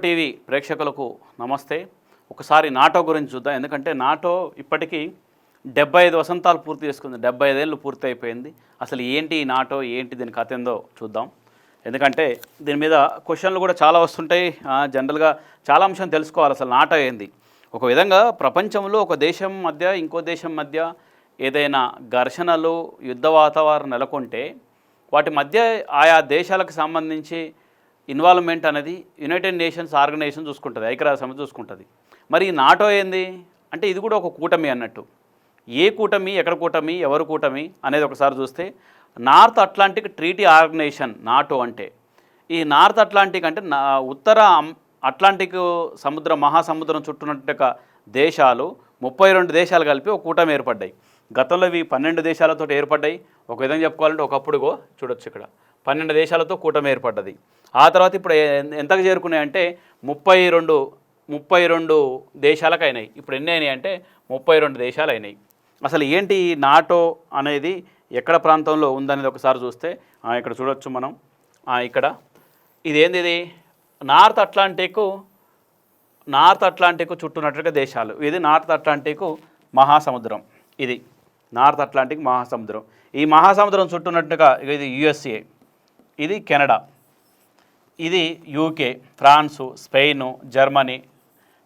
TV ప్రేక్షకులకు నమస్తే. ఒకసారి నాటో గురించి చూద్దాం. ఎందుకంటే నాటో ఇప్పటికీ డెబ్బై ఐదు వసంతాలు పూర్తి చేసుకుంది. డెబ్బై ఐదేళ్ళు పూర్తి అయిపోయింది అసలు ఏంటి ఈ నాటో? ఏంటి దీని కథ ఏందో చూద్దాం. ఎందుకంటే దీని మీద క్వశ్చన్లు కూడా చాలా వస్తుంటాయి. జనరల్గా చాలా అంశం తెలుసుకోవాలి అసలు నాటో ఏంది. ఒక విధంగా ప్రపంచంలో ఒక దేశం మధ్య ఇంకో దేశం మధ్య ఏదైనా ఘర్షణలు యుద్ధ వాతావరణం నెలకొంటే వాటి మధ్య ఆయా దేశాలకు సంబంధించి ఇన్వాల్వ్మెంట్ అనేది యునైటెడ్ నేషన్స్ ఆర్గనైజేషన్ చూసుకుంటుంది ఐక్యరాజ్య సమితి చూసుకుంటుంది. మరి ఈ నాటో ఏంది? అంటే ఇది కూడా ఒక కూటమి అన్నట్టు. ఏ కూటమి ఎక్కడ కూటమి ఎవరు కూటమి అనేది ఒకసారి చూస్తే North Atlantic treaty organisation NATO అంటే. ఈ నార్త్ అట్లాంటిక్ అంటే నా ఉత్తర అట్లాంటిక్ సముద్ర మహాసముద్రం చుట్టూనట్టు దేశాలు ముప్పై రెండు దేశాలు కలిపి ఒక కూటమి ఏర్పడ్డాయి. గతంలో ఇవి పన్నెండు దేశాలతో ఏర్పడ్డాయి. ఒక విధంగా చెప్పుకోవాలంటే ఒకప్పుడుగో చూడొచ్చు ఇక్కడ. పన్నెండు దేశాలతో కూటమి ఏర్పడ్డది. ఆ తర్వాత ఇప్పుడు ఎంతకు చేరుకున్నాయంటే ముప్పై రెండు ముప్పై రెండు దేశాలకు అయినాయి ఇప్పుడు ఎన్ని అయినాయి అంటే ముప్పై రెండు దేశాలు అయినాయి అసలు ఏంటి ఈ నాటో అనేది ఎక్కడ ప్రాంతంలో ఉందనేది ఒకసారి చూస్తే ఇక్కడ చూడొచ్చు మనం. ఇక్కడ. ఇదేంది ఇది? నార్త్ అట్లాంటిక్ నార్త్ అట్లాంటిక్ చుట్టూనట్టుగా దేశాలు. ఇది నార్త్ అట్లాంటిక్ మహాసముద్రం. ఇది నార్త్ అట్లాంటిక్ మహాసముద్రం. ఈ మహాసముద్రం చుట్టూనట్టుగా ఇది యుఎస్ఏ. ఇది కెనడా. ఇది యూకే ఫ్రాన్సు స్పెయిన్ జర్మనీ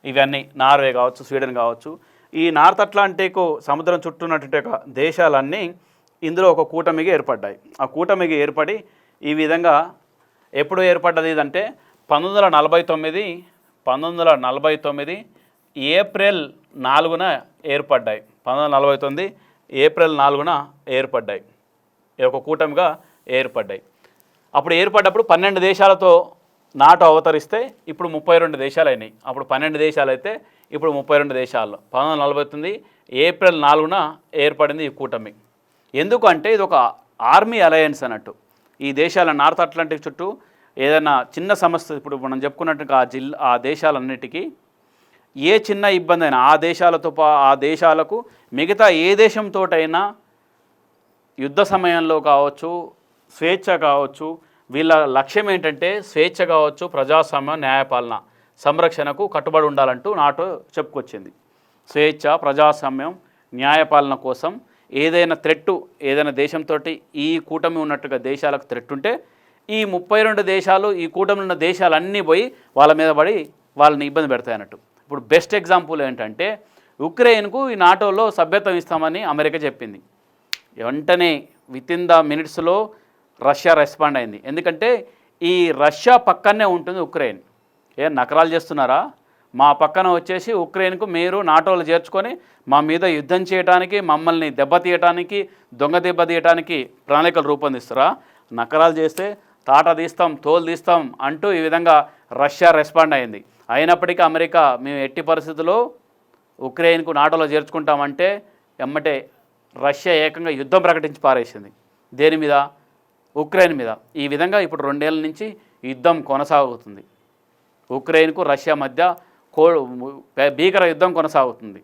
ఇవన్నీ నార్వే కావచ్చు స్వీడన్ కావచ్చు. ఈ నార్త్ అట్లాంటిక్ సముద్రం చుట్టూన్నటువంటి ఒక దేశాలన్నీ ఇందులో ఒక కూటమిగా ఏర్పడ్డాయి. ఆ కూటమిగా ఏర్పడి ఈ విధంగా ఎప్పుడు ఏర్పడ్డది ఇదంటే పంతొమ్మిది వందల నలభై తొమ్మిది పంతొమ్మిది వందల నలభై తొమ్మిది ఏప్రిల్ నాలుగున ఏర్పడ్డాయి. పంతొమ్మిది వందల నలభై తొమ్మిది ఏప్రిల్ నాలుగున ఏర్పడ్డాయి. ఈ ఒక కూటమిగా ఏర్పడ్డాయి. అప్పుడు ఏర్పడ్డప్పుడు పన్నెండు దేశాలతో నాటో అవతరిస్తే ఇప్పుడు ముప్పై రెండు దేశాలు అయినాయి అప్పుడు పన్నెండు దేశాలు అయితే ఇప్పుడు ముప్పై రెండు దేశాలు పంతొమ్మిది వందల నలభై తొమ్మిది ఏప్రిల్ నాలుగున ఏర్పడింది ఈ కూటమి. ఎందుకంటే ఇది ఒక ఆర్మీ అలయన్స్ అన్నట్టు. ఈ దేశాల నార్త్ అట్లాంటిక్ చుట్టూ ఏదైనా చిన్న సమస్య ఇప్పుడు మనం చెప్పుకున్నట్టుగా ఆ జిల్లా ఆ దేశాలన్నిటికీ ఏ చిన్న ఇబ్బంది అయినా ఆ దేశాలతో పా ఆ దేశాలకు మిగతా ఏ దేశంతోటైనా యుద్ధ సమయంలో కావచ్చు స్వేచ్ఛ కావచ్చు వీళ్ళ లక్ష్యం ఏంటంటే స్వేచ్ఛ కావచ్చు ప్రజాస్వామ్య న్యాయపాలన సంరక్షణకు కట్టుబడి ఉండాలంటూ నాటో చెప్పుకొచ్చింది. స్వేచ్ఛ ప్రజాస్వామ్యం న్యాయపాలన కోసం ఏదైనా థ్రెట్టు ఏదైనా దేశంతో ఈ కూటమి ఉన్నట్టుగా దేశాలకు థ్రెట్ ఉంటే ఈ ముప్పై రెండు దేశాలు ఈ కూటమి ఉన్న దేశాలన్నీ పోయి వాళ్ళ మీద పడి వాళ్ళని ఇబ్బంది పెడతాయి అన్నట్టు. ఇప్పుడు బెస్ట్ ఎగ్జాంపుల్ ఏంటంటే ఉక్రెయిన్కు ఈ నాటోలో సభ్యత్వం ఇస్తామని అమెరికా చెప్పింది. వెంటనే విత్ ఇన్ ద మినిట్స్లో రష్యా రెస్పాండ్ అయింది. ఎందుకంటే ఈ రష్యా పక్కనే ఉంటుంది ఉక్రెయిన్. ఏ నకరాలు చేస్తున్నారా? మా పక్కన వచ్చేసి ఉక్రెయిన్కు మీరు నాటోలు చేర్చుకొని మా మీద యుద్ధం చేయడానికి మమ్మల్ని దెబ్బతీయటానికి దొంగ దెబ్బ తీయటానికి ప్రణాళికలు రూపొందిస్తారా? నకరాలు చేస్తే తాట తీస్తాం తోలు తీస్తాం అంటూ ఈ విధంగా రష్యా రెస్పాండ్ అయింది. అయినప్పటికీ అమెరికా మేము ఎట్టి పరిస్థితుల్లో ఉక్రెయిన్కు నాటోలో చేర్చుకుంటామంటే ఎమ్మటే రష్యా ఏకంగా యుద్ధం ప్రకటించి పారేసింది. దేని మీద? ఉక్రెయిన్ మీద. ఈ విధంగా ఇప్పుడు రెండేళ్ళ నుంచి యుద్ధం కొనసాగుతుంది. ఉక్రెయిన్కు రష్యా మధ్య కో భీకర యుద్ధం కొనసాగుతుంది.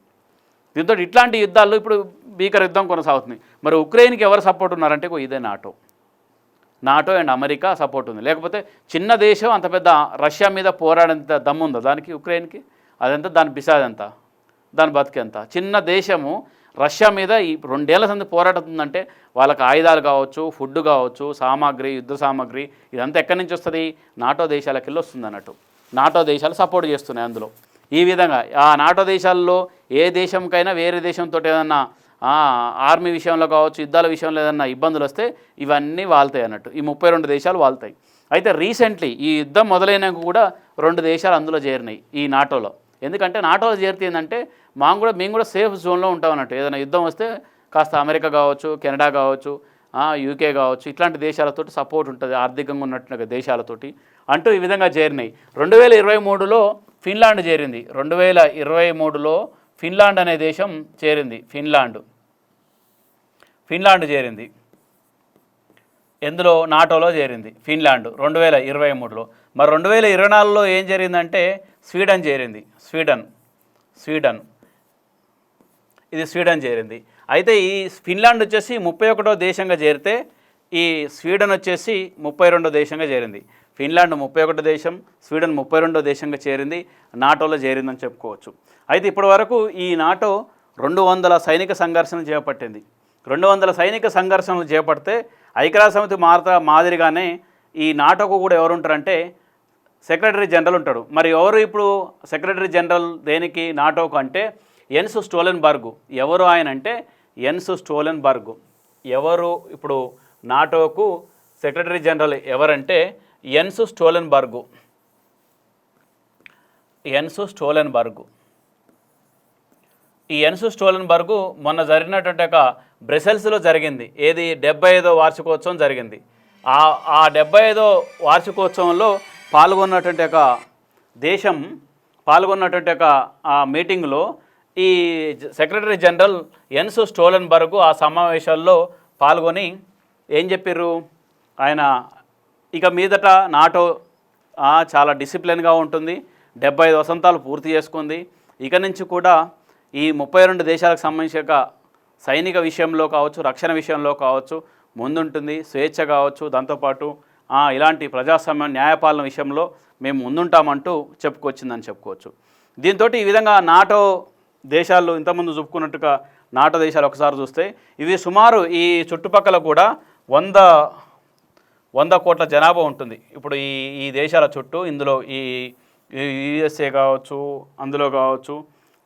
దీంతో ఇట్లాంటి యుద్ధాల్లో ఇప్పుడు భీకర యుద్ధం కొనసాగుతుంది. మరి ఉక్రెయిన్కి ఎవరు సపోర్ట్ ఉన్నారంటే ఇదే NATO. NATO and America support ఉంది. లేకపోతే చిన్న దేశం అంత పెద్ద రష్యా మీద పోరాడేంత దమ్ముందో దానికి ఉక్రెయిన్కి? అదంతా దాని బిసాదంతా దాని బతికెంత? చిన్న దేశము రష్యా మీద ఈ రెండేళ్ళ సంది పోరాడుతుందంటే వాళ్ళకి ఆయుధాలు కావచ్చు ఫుడ్ కావచ్చు సామాగ్రి యుద్ధ సామాగ్రి ఇదంతా ఎక్కడి నుంచి వస్తుంది? నాటో దేశాలకి వెళ్ళి వస్తుంది అన్నట్టు. నాటో దేశాలు సపోర్ట్ చేస్తున్నాయి అందులో. ఈ విధంగా ఆ నాటో దేశాల్లో ఏ దేశంకైనా వేరే దేశంతో ఏదన్నా ఆర్మీ విషయంలో కావచ్చు యుద్ధాల విషయంలో ఏదన్నా ఇబ్బందులు వస్తే ఇవన్నీ వాళ్తాయి అన్నట్టు. ఈ ముప్పై రెండు దేశాలు వాళ్తాయి. అయితే రీసెంట్లీ ఈ యుద్ధం మొదలైనాక కూడా రెండు దేశాలు అందులో చేరినాయి ఈ నాటోలో. ఎందుకంటే నాటోలో చేరితే ఏంటంటే మాకు కూడా మేము కూడా సేఫ్ జోన్లో ఉంటాం అన్నట్టు. ఏదైనా యుద్ధం వస్తే కాస్త అమెరికా కావచ్చు కెనడా కావచ్చు యూకే కావచ్చు ఇట్లాంటి దేశాలతోటి సపోర్ట్ ఉంటుంది ఆర్థికంగా ఉన్నట్టు దేశాలతోటి. అంటూ ఈ విధంగా చేరినాయి. రెండు వేల ఇరవై మూడులో ఫిన్లాండ్ చేరింది. రెండు వేల ఇరవై మూడులో ఫిన్లాండ్ అనే దేశం చేరింది. ఫిన్లాండ్. ఫిన్లాండ్ చేరింది. ఎందులో? నాటోలో చేరింది. ఫిన్లాండ్. రెండు వేల ఇరవై మూడులో. మరి రెండు వేల ఇరవై నాలుగులో ఏం జరిగిందంటే స్వీడన్ చేరింది. Sweden Sweden. ఇది స్వీడన్ చేరింది. అయితే ఈ ఫిన్లాండ్ వచ్చేసి ముప్పై ఒకటో దేశంగా చేరితే ఈ స్వీడన్ వచ్చేసి ముప్పై రెండో దేశంగా చేరింది. ఫిన్లాండ్ ముప్పై ఒకటో దేశం స్వీడన్ ముప్పై రెండో దేశంగా చేరింది. నాటోలో చేరిందని చెప్పుకోవచ్చు. అయితే ఇప్పటి వరకు ఈ నాటో రెండు వందల సైనిక సంఘర్షణలు చేపట్టింది. రెండు వందల సైనిక సంఘర్షణలు చేపడితే ఐక్యరాజ్య సమితి మారత మాదిరిగానే ఈ నాటోకు కూడా ఎవరుంటారంటే సెక్రటరీ జనరల్ ఉంటాడు. మరి ఎవరు ఇప్పుడు సెక్రటరీ జనరల్ దేనికి? నాటోకు అంటే ఎన్స్ స్టోలెన్ బర్గు ఎవరు ఆయన అంటే ఎన్స్ స్టోలెన్ బర్గు ఎవరు ఇప్పుడు నాటోకు సెక్రటరీ జనరల్ ఎవరంటే ఎన్స్ స్టోలెన్ బర్గు ఎన్స్ స్టోలెన్ బర్గు ఈ ఎన్సు స్టోలన్బర్గ్ మొన్న జరిగినటువంటి ఒక బ్రసెల్స్లో జరిగింది. ఏది? డెబ్బై ఐదో వార్షికోత్సవం జరిగింది. ఆ ఆ డెబ్బై ఐదో వార్షికోత్సవంలో పాల్గొన్నటువంటి ఒక దేశం పాల్గొన్నటువంటి ఒక ఆ మీటింగ్లో ఈ సెక్రటరీ జనరల్ ఎన్సు స్టోలన్బర్గ్ ఆ సమావేశాల్లో పాల్గొని ఏం చెప్పారు ఆయన ఇక మీదట నాటో చాలా డిసిప్లిన్గా ఉంటుంది. డెబ్బై ఐదు వసంతాలు పూర్తి చేసుకుంది. ఇక నుంచి కూడా ఈ ముప్పై రెండు దేశాలకు సంబంధించిన సైనిక విషయంలో కావచ్చు రక్షణ విషయంలో కావచ్చు ముందుంటుంది. స్వేచ్ఛ కావచ్చు. దాంతోపాటు ఇలాంటి ప్రజాస్వామ్య న్యాయపాలన విషయంలో మేము ముందుంటామంటూ చెప్పుకొచ్చిందని చెప్పుకోవచ్చు. దీంతో ఈ విధంగా నాటో దేశాలు ఇంతకుముందు చెప్పుకున్నట్టుగా నాటో దేశాలు ఒకసారి చూస్తే ఇవి సుమారు ఈ చుట్టుపక్కల కూడా వంద వంద కోట్ల జనాభా ఉంటుంది. ఇప్పుడు ఈ ఈ దేశాల చుట్టూ ఇందులో ఈ యుఎస్ఏ కావచ్చు అందులో కావచ్చు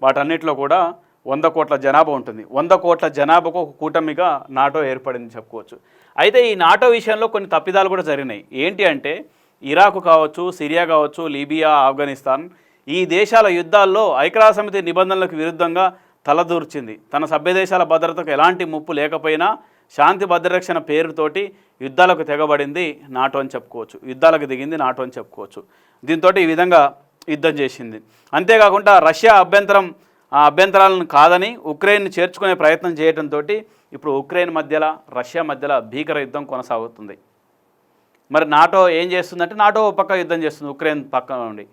వాటన్నిటిలో కూడా వంద కోట్ల జనాభా ఉంటుంది. వంద కోట్ల జనాభాకు ఒక కూటమిగా నాటో ఏర్పడింది చెప్పుకోవచ్చు. అయితే ఈ నాటో విషయంలో కొన్ని తప్పిదాలు కూడా జరిగినాయి. ఏంటి అంటే ఇరాక్ కావచ్చు సిరియా కావచ్చు లీబియా ఆఫ్ఘనిస్తాన్ ఈ దేశాల యుద్ధాల్లో ఐక్యరాజ్యసమితి నిబంధనలకు విరుద్ధంగా తలదూర్చింది. తన సభ్య దేశాల భద్రతకు ఎలాంటి ముప్పు లేకపోయినా శాంతి భద్రరక్షణ పేరుతోటి యుద్ధాలకు తెగబడింది నాటో అని చెప్పుకోవచ్చు. యుద్ధాలకు దిగింది నాటో అని చెప్పుకోవచ్చు. దీంతో ఈ విధంగా యుద్ధం చేసింది. అంతేకాకుండా రష్యా అభ్యంతరం ఆ అభ్యంతరాలను కాదని ఉక్రెయిన్ చేర్చుకునే ప్రయత్నం చేయడంతో ఇప్పుడు ఉక్రెయిన్ మధ్యలో రష్యా మధ్యలో భీకర యుద్ధం కొనసాగుతుంది. మరి నాటో ఏం చేస్తుందంటే నాటో పక్క యుద్ధం చేస్తుంది ఉక్రెయిన్ పక్క నుండి.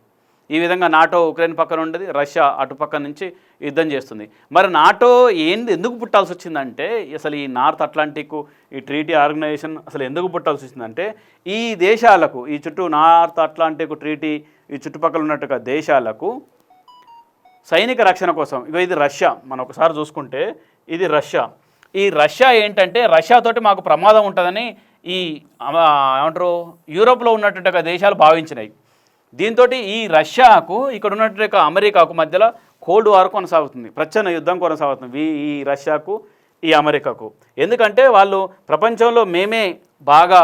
ఈ విధంగా నాటో ఉక్రెయిన్ పక్కన ఉండేది రష్యా అటుపక్క నుంచి యుద్ధం చేస్తుంది. మరి నాటో ఏంది ఎందుకు పుట్టాల్సి వచ్చిందంటే అసలు ఈ నార్త్ అట్లాంటిక్ ఈ ట్రీటీ ఆర్గనైజేషన్ అసలు ఎందుకు పుట్టాల్సి వచ్చిందంటే ఈ దేశాలకు ఈ చుట్టూ నార్త్ అట్లాంటిక్ ట్రీటీ ఈ చుట్టుపక్కల ఉన్నట్టుగా దేశాలకు సైనిక రక్షణ కోసం. ఇగో ఇది రష్యా. మనం ఒకసారి చూసుకుంటే ఇది రష్యా. ఈ రష్యా ఏంటంటే రష్యాతోటి మాకు ప్రమాదం ఉంటుందని ఈ ఏమంటారు యూరోప్లో ఉన్నటువంటి దేశాలు భావించినాయి. దీంతో ఈ రష్యాకు ఇక్కడ ఉన్నటువంటి అమెరికాకు మధ్యలో కోల్డ్ వార్ కొనసాగుతుంది. ప్రచ్ఛన్న యుద్ధం కొనసాగుతుంది ఈ ఈ రష్యాకు ఈ అమెరికాకు. ఎందుకంటే వాళ్ళు ప్రపంచంలో మేమే బాగా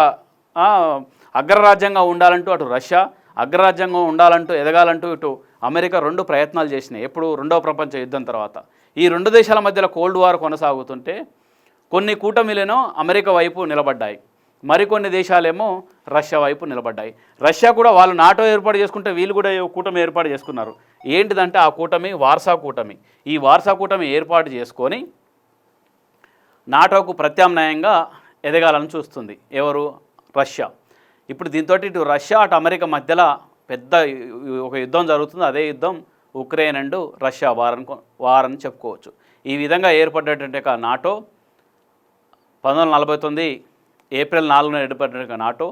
అగ్రరాజ్యంగా ఉండాలంటూ అటు రష్యా అగ్రరాజ్యంగా ఉండాలంటూ ఎదగాలంటూ ఇటు అమెరికా రెండు ప్రయత్నాలు చేసినాయి. ఎప్పుడు రెండవ ప్రపంచ యుద్ధం తర్వాత. ఈ రెండు దేశాల మధ్యలో కోల్డ్ వార్ కొనసాగుతుంటే కొన్ని కూటమిలేనో అమెరికా వైపు నిలబడ్డాయి. మరికొన్ని దేశాలేమో రష్యా వైపు నిలబడ్డాయి. రష్యా కూడా వాళ్ళు నాటో ఏర్పాటు చేసుకుంటే వీళ్ళు కూడా కూటమి ఏర్పాటు చేసుకున్నారు. ఏంటిదంటే ఆ కూటమి వార్సా కూటమి. ఈ వార్సా కూటమి ఏర్పాటు చేసుకొని నాటోకు ప్రత్యామ్నాయంగా ఎదగాలని చూస్తుంది. ఎవరు? రష్యా. ఇప్పుడు దీంతో ఇటు రష్యా అటు అమెరికా మధ్యలో పెద్ద ఒక యుద్ధం జరుగుతుంది. అదే యుద్ధం ఉక్రెయిన్ అండ్ రష్యా వారని వారని చెప్పుకోవచ్చు. ఈ విధంగా ఏర్పడ్డటువంటి నాటో పంతొమ్మిది వందల నలభై తొమ్మిది ఏప్రిల్ నాలుగున ఏర్పడిన నాటో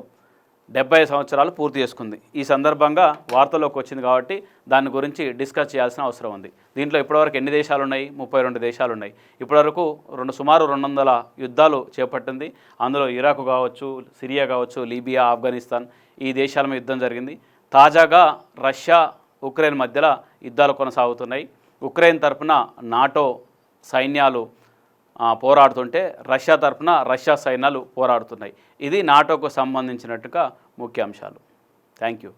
డెబ్బై సంవత్సరాలు పూర్తి చేసుకుంది. ఈ సందర్భంగా వార్తల్లోకి వచ్చింది కాబట్టి దాని గురించి డిస్కస్ చేయాల్సిన అవసరం ఉంది. దీంట్లో ఇప్పటివరకు ఎన్ని దేశాలు ఉన్నాయి ముప్పై రెండు దేశాలు ఉన్నాయి ఇప్పటివరకు రెండు సుమారు రెండు వందల యుద్ధాలు చేపట్టింది. అందులో ఇరాక్ కావచ్చు సిరియా కావచ్చు లీబియా ఆఫ్ఘనిస్తాన్ ఈ దేశాల మీద యుద్ధం జరిగింది. తాజాగా రష్యా ఉక్రెయిన్ మధ్యలో యుద్ధాలు కొనసాగుతున్నాయి. ఉక్రెయిన్ తరపున నాటో సైన్యాలు పోరాడుతుంటే రష్యా తరపున రష్యా సైన్యాలు పోరాడుతున్నాయి. ఇది నాటోకు సంబంధించినట్టుగా ముఖ్యాంశాలు. Thank you.